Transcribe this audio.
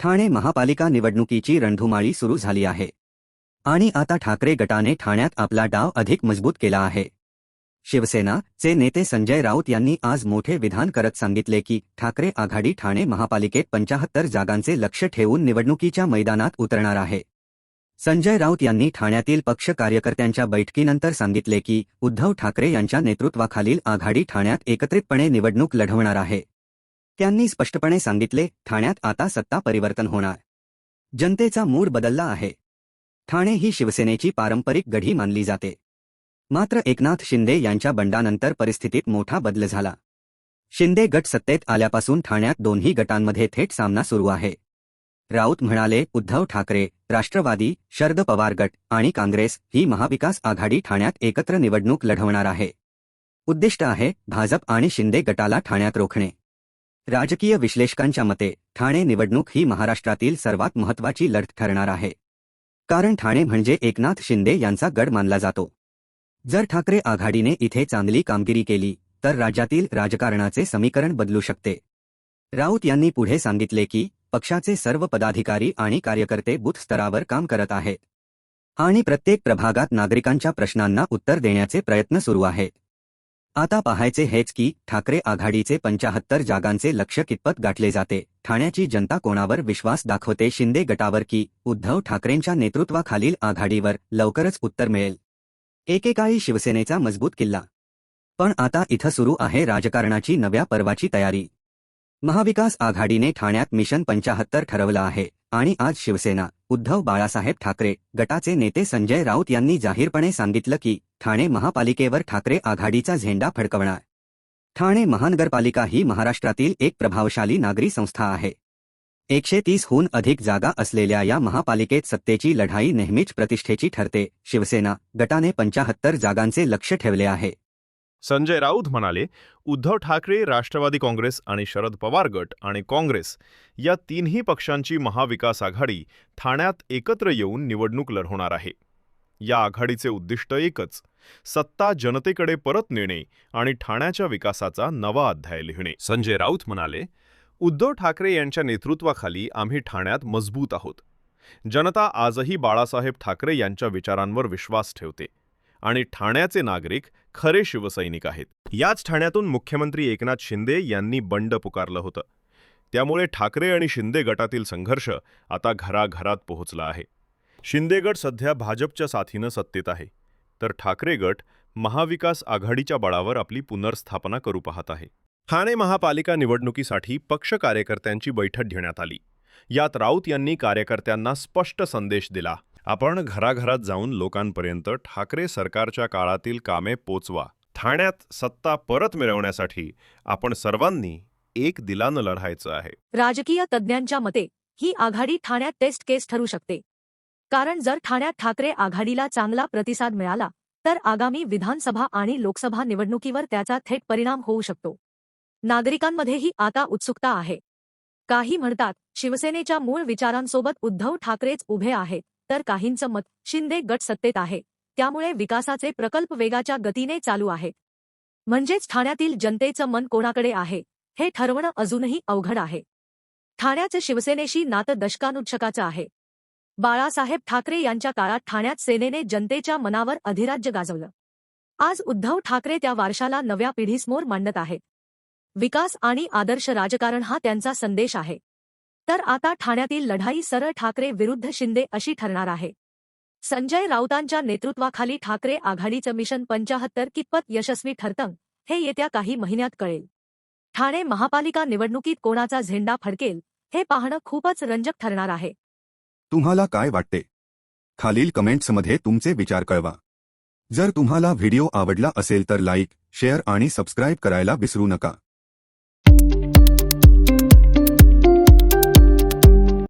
ठाणे महापालिका निवडणुकीची रणधुमाळी सुरू झाली आहे. आणि आता ठाकरे गटाने ठाण्यात आपला डाव अधिक मजबूत केला आहे. शिवसेना चे नेते संजय राऊत यांनी आज मोठे विधान करत सांगितले की ठाकरे आघाडी ठाणे महापालिकेत पंचाहत्तर जागांचे लक्ष ठेवून निवडणुकीच्या मैदानात उतरणार आहे. संजय राऊत यांनी ठाण्यातील पक्ष कार्यकर्त्यांच्या बैठकीनंतर सांगितले की उद्धव ठाकरे यांच्या नेतृत्वाखालील आघाडी ठाण्यात एकत्रितपणे निवडणूक लढवणार आहे. त्यांनी स्पष्टपणे सांगितले ठाण्यात आता सत्ता परिवर्तन होणार. जनतेचा मूड बदलला आहे. ठाणे ही शिवसेनेची पारंपरिक गढी मानली जाते. मात्र एकनाथ शिंदे यांच्या बंडानंतर परिस्थितीत मोठा बदल झाला. शिंदे गट सत्तेत आल्यापासून ठाण्यात दोन्ही गटांमध्ये थेट सामना सुरू आहे. राऊत म्हणाले उद्धव ठाकरे राष्ट्रवादी शरद पवार गट आणि काँग्रेस ही महाविकास आघाडी ठाण्यात एकत्र निवडणूक लढवणार आहे. उद्दिष्ट आहे भाजप आणि शिंदे गटाला ठाण्यात रोखणे. राजकीय विश्लेषकांच्या मते ठाणे निवडणूक ही महाराष्ट्रातील सर्वात महत्त्वाची लढत ठरणार आहे. कारण ठाणे म्हणजे एकनाथ शिंदे यांचा गड मानला जातो. जर ठाकरे आघाडीने इथे चांगली कामगिरी केली तर राज्यातील राजकारणाचे समीकरण बदलू शकते. राऊत यांनी पुढे सांगितले की पक्षाचे सर्व पदाधिकारी आणि कार्यकर्ते बूथ स्तरावर काम करत आहेत. आणि प्रत्येक प्रभागात नागरिकांच्या प्रश्नांना उत्तर देण्याचे प्रयत्न सुरू आहेत आता पाहायचे हेच की ठाकरे आघाडीचे पंचाहत्तर जागांचे लक्ष कितपत गाठले जाते ठाण्याची जनता कोणावर विश्वास दाखवते? शिंदे गटावर की उद्धव ठाकरेंच्या नेतृत्वाखालील आघाडीवर लवकरच उत्तर मिळेल. एकेकाळी शिवसेनेचा मजबूत किल्ला. पण आता इथं सुरू आहे राजकारणाची नव्या पर्वाची तयारी. महाविकास आघाडीने ठाण्यात मिशन पंचाहत्तर ठरवलं आहे. आणि आज शिवसेना उद्धव बाळासाहेब ठाकरे गटाचे नेते संजय राऊत यांनी जाहीरपणे सांगितलं की ठाणे महापालिकेवर ठाकरे आघाडीचा झेंडा फडकवणार. ठाणे महानगरपालिका ही महाराष्ट्रातील एक प्रभावशाली नागरी संस्था आहे. एकशे तीसहून अधिक जागा असलेल्या या महापालिकेत सत्तेची लढाई नेहमीच प्रतिष्ठेची ठरते. शिवसेना गटाने पंचाहत्तर जागांचे लक्ष ठेवले आहे. संजय राऊत म्हणाले उद्धव ठाकरे राष्ट्रवादी काँग्रेस आणि शरद पवार गट आणि काँग्रेस या तीनही पक्षांची महाविकास आघाडी ठाण्यात एकत्र येऊन निवडणूक लढवणार आहे. या आघाडीचे उद्दिष्ट एकच सत्ता जनतेकडे परत नेणे आणि ठाण्याच्या विकासाचा नवा अध्याय लिहिणे. संजय राऊत म्हणाले उद्धव ठाकरे यांच्या नेतृत्वाखाली आम्ही ठाण्यात मजबूत आहोत. जनता आजही बाळासाहेब ठाकरे यांच्या विचारांवर विश्वास ठेवते. आणि ठाण्याचे नागरिक खरे शिवसैनिक आहेत. याच ठाण्यातून मुख्यमंत्री एकनाथ शिंदे यांनी बंड पुकारलं होतं. त्यामुळे ठाकरे आणि शिंदे गटातील संघर्ष आता घराघरात पोहोचला आहे. शिंदे गट सध्या भाजपच्या साथीनं सत्तेत आहे. तर ठाकरे गट महाविकास आघाडीच्या बळावर आपली पुनर्स्थापना करू पाहत आहे. ठाणे महापालिका निवडणुकीसाठी पक्ष कार्यकर्त्यांची बैठक घेण्यात आली. यात राऊत यांनी कार्यकर्त्यांना स्पष्ट संदेश दिला. आपण घराघरात जाऊन लोकांपर्यंत ठाकरे सरकारच्या काळातील कामे पोचवा ठाण्यात सत्ता परत मिळवण्यासाठी आपण सर्वांनी एक दिलानं लढायचं आहे. राजकीय तज्ज्ञांच्या मते ही आघाडी ठाण्यात टेस्ट केस ठरू शकते. कारण जर ठाण्यात ठाकरे आघाडीला चांगला प्रतिसाद मिळाला तर आगामी विधानसभा आणि लोकसभा निवडणुकीवर त्याचा थेट परिणाम होऊ शकतो. नागरिकांमध्येही आता उत्सुकता आहे. काही म्हणतात शिवसेनेच्या मूळ विचारांसोबत उद्धव ठाकरेच उभे आहेत. तर काहींचं मत शिंदे गट सत्तेत आहे. त्यामुळे विकासाचे प्रकल्प वेगाच्या गतीने चालू आहेत. म्हणजेच ठाण्यातील जनतेचं मन कोणाकडे आहे? हे ठरवणं अजूनही अवघड आहे. ठाण्याचं शिवसेनेशी नातं दशकानुदशकाचं आहे. बाळासाहेब ठाकरे यांच्या काळात ठाण्यात सेनेने जनतेच्या मनावर अधिराज्य गाजवलं. आज उद्धव ठाकरे त्या वारशाला नव्या पिढीसमोर मांडत आहेत. विकास आणि आदर्श राजकारण हा त्यांचा संदेश आहे. तर आता ठाण्यातील लढाई सरळ ठाकरे विरुद्ध शिंदे अशी ठरणार आहे. संजय राऊतांच्या नेतृत्वाखाली ठाकरे आघाडीचं मिशन पंचाहत्तर कितपत यशस्वी ठरतं हे येत्या काही महिन्यात कळेल. ठाणे महापालिका निवडणुकीत कोणाचा झेंडा फडकेल हे पाहणं खूपच रंजक ठरणार आहे. तुम्हाला काय वाटते? खालील कमेंट्समध्ये तुमचे विचार कळवा. जर तुम्हाला व्हिडिओ आवडला असेल तर लाईक शेअर आणि सबस्क्राईब करायला विसरू नका.